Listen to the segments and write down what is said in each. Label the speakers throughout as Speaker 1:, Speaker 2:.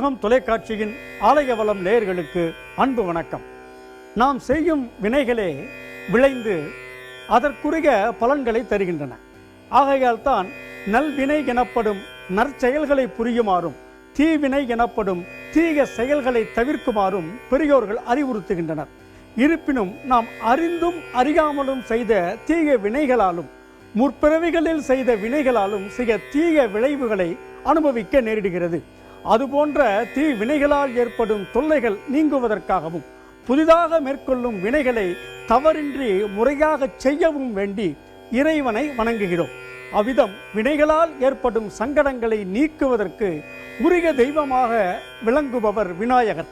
Speaker 1: சத்தியுகம் தொலைக்காட்சியின் ஆலய வளம் நேயர்களுக்கு அன்பு வணக்கம். நாம் செய்யும் வினைகளே விளைந்து அதற்குரிய பலன்களை தருகின்றன. ஆகையால் தான் நல்வினை எனப்படும் நற்செயல்களை புரியுமாறும் தீவினை எனப்படும் தீய செயல்களை தவிர்க்குமாறும் பெரியோர்கள் அறிவுறுத்துகின்றனர். இருப்பினும் நாம் அறிந்தும் அறியாமலும் செய்த தீய வினைகளாலும் முற்பிறவிகளில் செய்த வினைகளாலும் சில தீய விளைவுகளை அனுபவிக்க நேரிடுகிறது. அதுபோன்ற தீ வினைகளால் ஏற்படும் தொல்லைகள் நீங்குவதற்காகவும் புதிதாக மேற்கொள்ளும் வினைகளை தவறின்றி முறையாக செய்யவும் வேண்டி இறைவனை வணங்குகிறோம். அவ்விதம் வினைகளால் ஏற்படும் சங்கடங்களை நீக்குவதற்கு உரிய தெய்வமாக விளங்குபவர் விநாயகர்.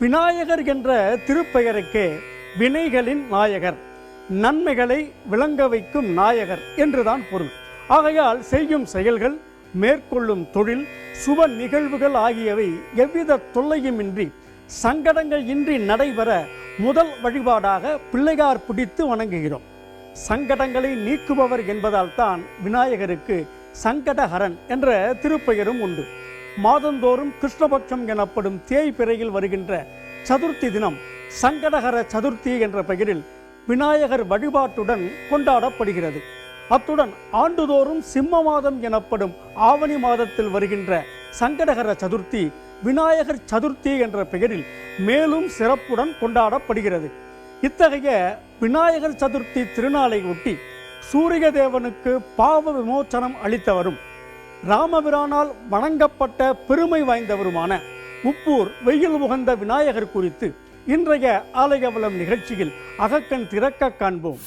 Speaker 1: விநாயகர் என்ற திருப்பெயருக்கே வினைகளின் நாயகர் நன்மைகளை விளங்க வைக்கும் நாயகர் என்றுதான் பொருள். ஆகையால் செய்யும் செயல்கள் மேற்கொள்ளும் தொழில் சுப நிகழ்வுகள் ஆகியவை எவ்வித தொல்லையுமின்றி சங்கடங்கள் இன்றி நடைபெற முதல் வழிபாடாக பிள்ளையார் பிடித்து வணங்குகிறோம். சங்கடங்களை நீக்குபவர் என்பதால் தான் விநாயகருக்கு சங்கடஹரன் என்ற திருப்பெயரும் உண்டு. மாதந்தோறும் கிருஷ்ணபட்சம் எனப்படும் தேய்பிறையில் வருகின்ற சதுர்த்தி தினம் சங்கடகர சதுர்த்தி என்ற பெயரில் விநாயகர் வழிபாட்டுடன் கொண்டாடப்படுகிறது. அத்துடன் ஆண்டுதோறும் சிம்ம மாதம் எனப்படும் ஆவணி மாதத்தில் வருகின்ற சங்கடகர சதுர்த்தி விநாயகர் சதுர்த்தி என்ற பெயரில் மேலும் சிறப்புடன் கொண்டாடப்படுகிறது. இத்தகைய விநாயகர் சதுர்த்தி திருநாளை ஒட்டி சூரிய தேவனுக்கு பாவ விமோச்சனம் அளித்தவரும் ராமபிரானால் வணங்கப்பட்ட பெருமை வாய்ந்தவருமான உப்பூர் வெயில் உகந்த விநாயகர் குறித்து இன்றைய ஆலயவளம் நிகழ்ச்சியில் அகக்கண் திறக்க காண்போம்.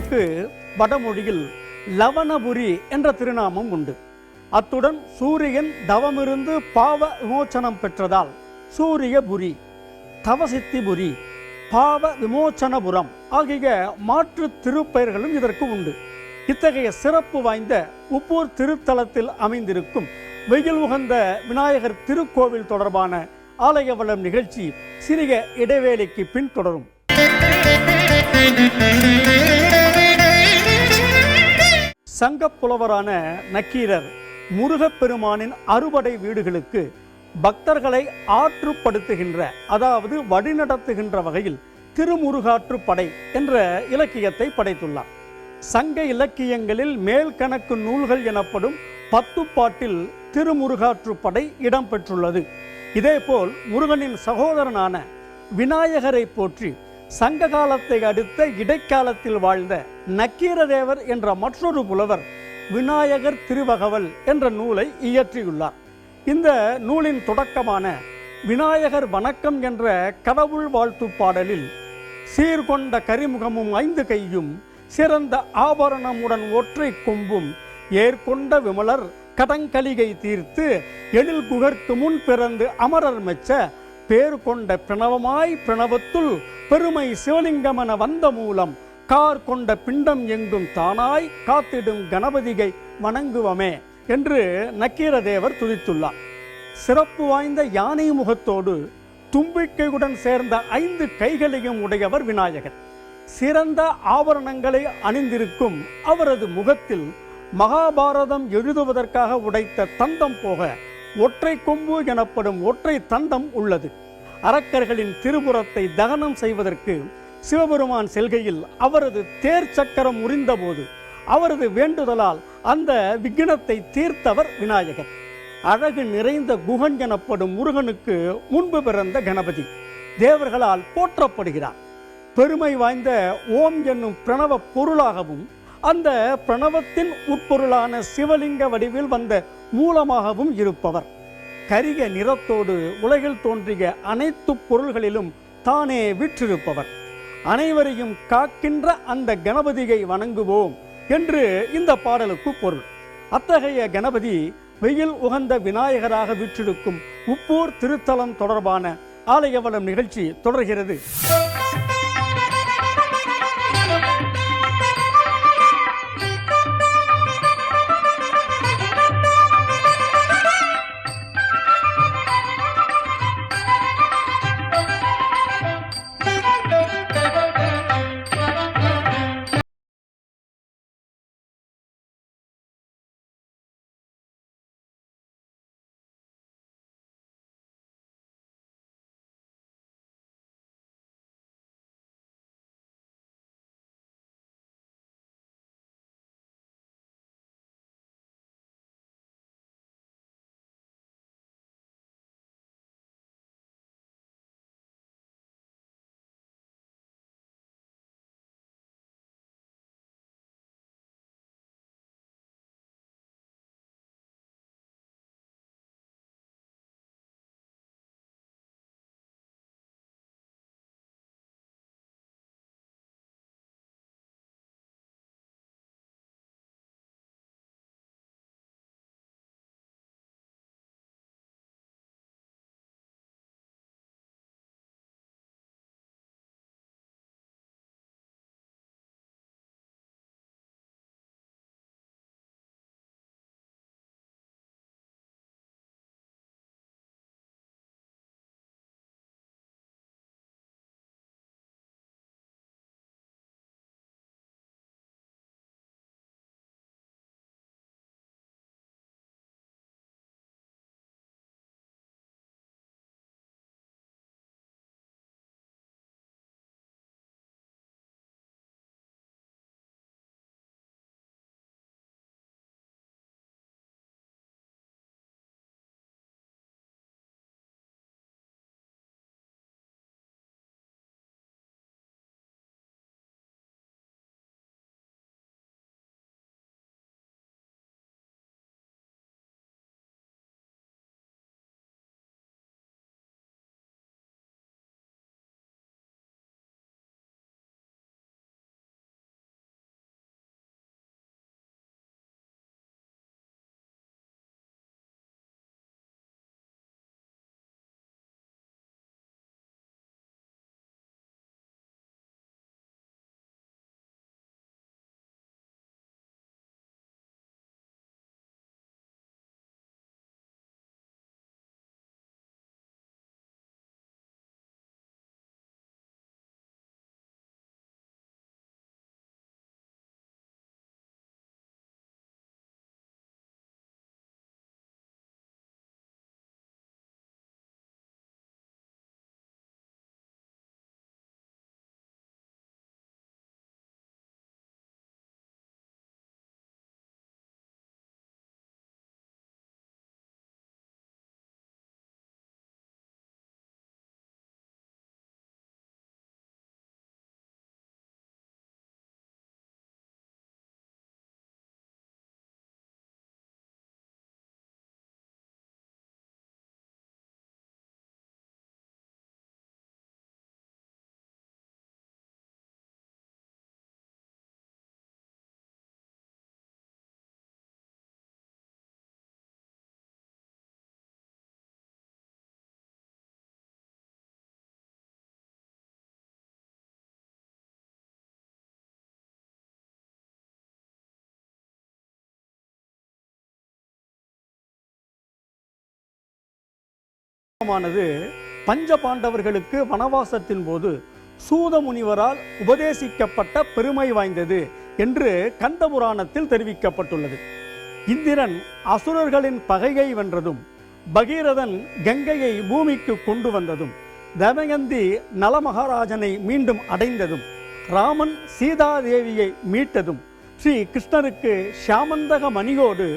Speaker 1: ஊருக்கு வடமொழியில் லவணபுரி என்ற திருநாமம் உண்டு. அத்துடன் சூரியன் தவமிருந்து பாவ விமோச்சனம் பெற்றதால் சூரியபுரி தவசித்திபுரி பாவ விமோச்சனபுரம் ஆகிய மாற்று திருப்பெயர்களும் இதற்கு உண்டு. இத்தகைய சிறப்பு வாய்ந்த உப்பூர் திருத்தலத்தில் அமைந்திருக்கும் வெயில் உகந்த விநாயகர் திருக்கோவில் தொடர்பான ஆலய வளம் நிகழ்ச்சி சிறிய இடைவேளைக்கு பின் தொடரும். சங்கப் புலவரான நக்கீரர் முருகப்பெருமானின் அறுபடை வீடுகளுக்கு பக்தர்களை ஆற்றுப்படுத்துகின்ற அதாவது வழிநடத்துகின்ற வகையில் திருமுருகாற்றுப்படை என்ற இலக்கியத்தை படைத்துள்ளார். சங்க இலக்கியங்களில் மேல்கணக்கு நூல்கள் எனப்படும் பத்துப்பாட்டில் திருமுருகாற்றுப்படை இடம்பெற்றுள்ளது. இதேபோல் முருகனின் சகோதரனான விநாயகரை போற்றி சங்க காலத்தை அடுத்த இடைக்காலத்தில் வாழ்ந்த நக்கீரதேவர் என்ற மற்றொரு புலவர் விநாயகர் திருவகவல் என்ற நூலை இயற்றியுள்ளார். இந்த நூலின் தொடக்கமான விநாயகர் வணக்கம் என்ற கடவுள் வாழ்த்து பாடலில் சீர்கொண்ட கரிமுகமும் ஐந்து கையும் சிறந்த ஆபரணமுடன் ஒற்றை கொம்பும் ஏற்கொண்ட விமலர் கடங்கலிகை தீர்த்து எழில் குகர்க்கு முன் பிறந்து அமரர் மெச்ச பேர் கொண்ட பிணவமாய் பிரணவத்துள் பெருமை சிவலிங்கமென வந்த மூலம் கார் கொண்ட பிண்டம் எங்கும் தானாய் காத்திடும் கணபதிகை வணங்குவமே என்று நக்கீரதேவர் துதித்துள்ளார். சிறப்பு வாய்ந்த யானை முகத்தோடு தும்பிக்கையுடன் சேர்ந்த ஐந்து கைகளையும் உடையவர் விநாயகர். சிறந்த ஆபரணங்களை அணிந்திருக்கும் அவரது முகத்தில் மகாபாரதம் எழுதுவதற்காக உடைத்த தந்தம் போக ஒற்றை கொம்பு எனப்படும் ஒற்றை தந்தம் உள்ளது. அரக்கர்களின் திருபுறத்தை தகனம் செய்வதற்கு சிவபெருமான் செல்கையில் அவரது தேர் சக்கரம் முறிந்தபோது அவரது வேண்டுதலால் அந்த விக்னத்தை தீர்த்தவர் விநாயகர். அழகு நிறைந்த குகன் எனப்படும் முருகனுக்கு முன்பு பிறந்த கணபதி தேவர்களால் போற்றப்படுகிறார். பெருமை வாய்ந்த ஓம் என்னும் பிரணவ பொருளாகவும் அந்த பிரணவத்தின் உட்பொருளான சிவலிங்க வடிவில் வந்த மூலமாகவும் இருப்பவர். கரிய நிறத்தோடு உலகில் தோன்றிய அனைத்து பொருள்களிலும் தானே விற்றிருப்பவர். அனைவரையும் காக்கின்ற அந்த கணபதியை வணங்குவோம் என்று இந்த பாடலுக்கு பொருள். அத்தகைய கணபதி வெயில் உகந்த விநாயகராக விற்றிருக்கும் உப்பூர் திருத்தலம் தொடர்பான ஆலயவளம் நிகழ்ச்சி தொடர்கிறது. ஆனது பஞ்ச பாண்டவர்களுக்கு வனவாசத்தின் போது சூத முனிவரால் உபதேசிக்கப்பட்ட பெருமை வாய்ந்தது என்று கந்த புராணத்தில் தெரிவிக்கப்பட்டுள்ளது. இந்திரன் அசுரர்களின் பகையை வென்றதும் பகீரதன் கங்கையை பூமிக்கு கொண்டு வந்ததும் தமயந்தி நலமகாராஜனை மீண்டும் அடைந்ததும் ராமன் சீதாதேவியை மீட்டதும் ஸ்ரீ கிருஷ்ணருக்கு ஷாமந்தக மணியோடு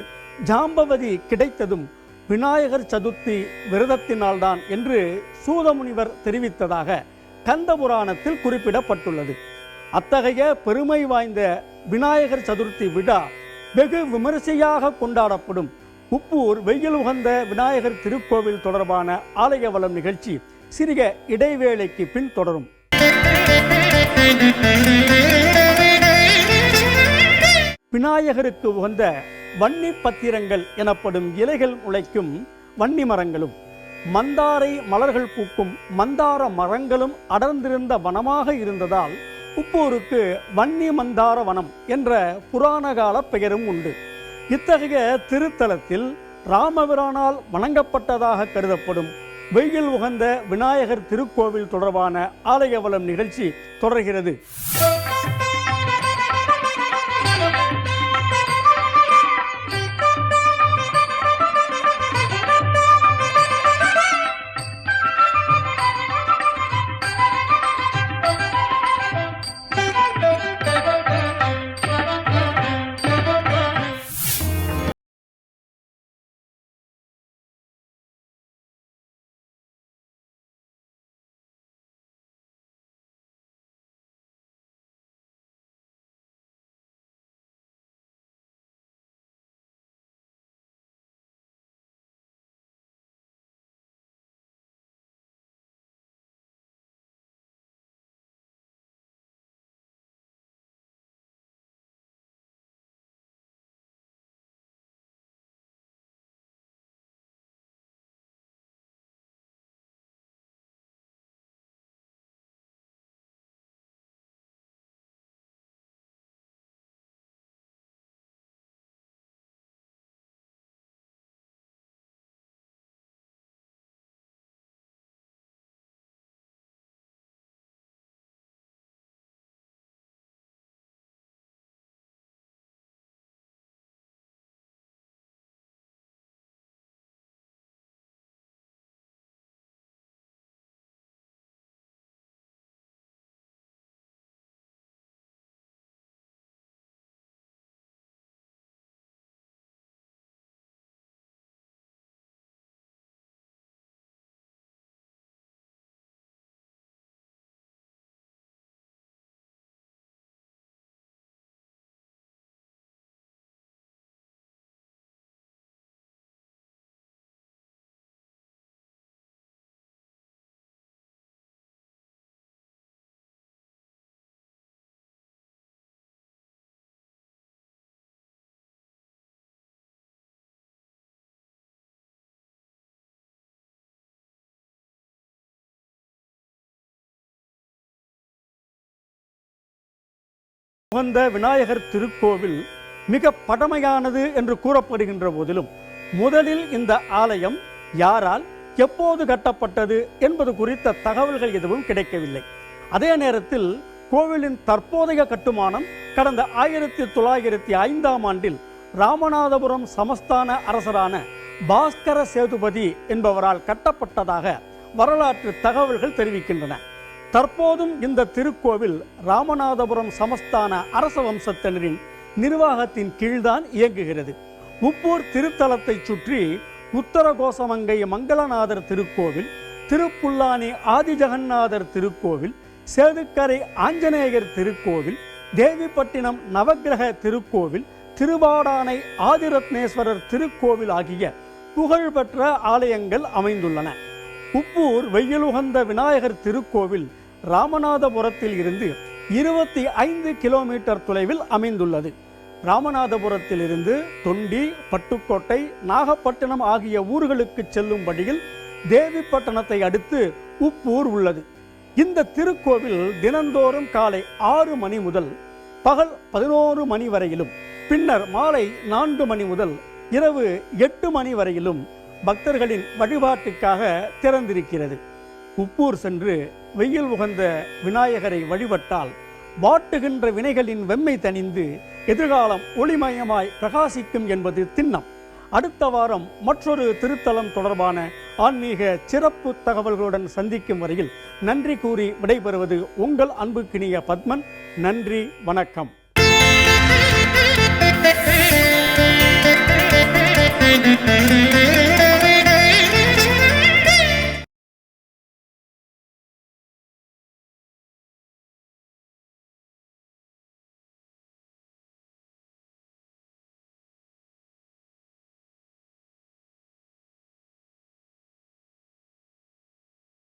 Speaker 1: ஜாம்பவதி கிடைத்ததும் விநாயகர் சதுர்த்தி விரதத்தினால்தான் என்று சூதமுனிவர் தெரிவித்ததாக கந்த புராணத்தில் குறிப்பிடப்பட்டுள்ளது. அத்தகைய பெருமை வாய்ந்த விநாயகர் சதுர்த்தி விழா வெகு விமரிசையாக கொண்டாடப்படும். உப்பூர் வெயில் உகந்த விநாயகர் திருக்கோவில் தொடர்பான ஆலய வளம் நிகழ்ச்சி சிறிய இடைவேளைக்கு பின் தொடரும். விநாயகருக்கு உகந்த வன்னி பத்திரங்கள் எனப்படும் இலைகள் முளைக்கும் வன்னி மரங்களும் மந்தாரை மலர்கள் பூக்கும் மந்தார மரங்களும் அடர்ந்திருந்த வனமாக இருந்ததால் உப்பூருக்கு வன்னி மந்தார வனம் என்ற புராணகால பெயரும் உண்டு. இத்தகைய திருத்தலத்தில் ராமபிரானால் வணங்கப்பட்டதாக கருதப்படும் வெயில் உகந்த விநாயகர் திருக்கோவில் தொடர்பான ஆலயவலம் நிகழ்ச்சி தொடர்கிறது. உகந்த விநாயகர் திருக்கோவில் மிக பழமையானது என்று கூறப்படுகின்ற போதிலும் முதலில் இந்த ஆலயம் யாரால் எப்போது கட்டப்பட்டது என்பது குறித்த தகவல்கள் எதுவும் கிடைக்கவில்லை. அதே நேரத்தில் கோவிலின் தற்போதைய கட்டுமானம் கடந்த ஆயிரத்தி தொள்ளாயிரத்தி ஐந்தாம் ஆண்டில் ராமநாதபுரம் சமஸ்தான அரசரான பாஸ்கர சேதுபதி என்பவரால் கட்டப்பட்டதாக வரலாற்று தகவல்கள் தெரிவிக்கின்றன. தற்போதும் இந்த திருக்கோவில் ராமநாதபுரம் சமஸ்தான அரச வம்சத்தினரின் நிர்வாகத்தின் கீழ்தான் இயங்குகிறது. உப்பூர் திருத்தலத்தை சுற்றி உத்தரகோசமங்கை மங்களநாதர் திருக்கோவில் திருப்புல்லானி ஆதிஜகநாதர் திருக்கோவில் சேதுக்கரை ஆஞ்சநேயர் திருக்கோவில் தேவிப்பட்டினம் நவக்கிரக திருக்கோவில் திருவாடானை ஆதிரத்னேஸ்வரர் திருக்கோவில் ஆகிய புகழ்பெற்ற ஆலயங்கள் அமைந்துள்ளன. உப்பூர் வெயிலுகந்த விநாயகர் திருக்கோவில் ராமநாதபுரத்தில் இருந்து இருபத்தி ஐந்து கிலோமீட்டர் தொலைவில் அமைந்துள்ளது. ராமநாதபுரத்தில் இருந்து தொண்டி பட்டுக்கோட்டை நாகப்பட்டினம் ஆகிய ஊர்களுக்கு செல்லும் வழியில் தேவிப்பட்டணத்தை அடுத்து உப்பூர் உள்ளது. இந்த திருக்கோவில் தினந்தோறும் காலை ஆறு மணி முதல் பகல் பதினோரு மணி வரையிலும் பின்னர் மாலை நான்கு மணி முதல் இரவு எட்டு மணி வரையிலும் பக்தர்களின் வழிபாட்டுக்காக திறந்திருக்கிறது. உப்பூர் சென்று வெயில் உகந்த விநாயகரை வழிபட்டால் வாட்டுகின்ற வினைகளின் வெம்மை தணிந்து எதிர்காலம் ஒளிமயமாய் பிரகாசிக்கும் என்பது திண்ணம். அடுத்த வாரம் மற்றொரு திருத்தலம் தொடர்பான ஆன்மீக சிறப்பு தகவல்களுடன் சந்திக்கும் வரையில் நன்றி கூறி விடைபெறுவது உங்கள் அன்புக்கினிய பத்மன். நன்றி வணக்கம்.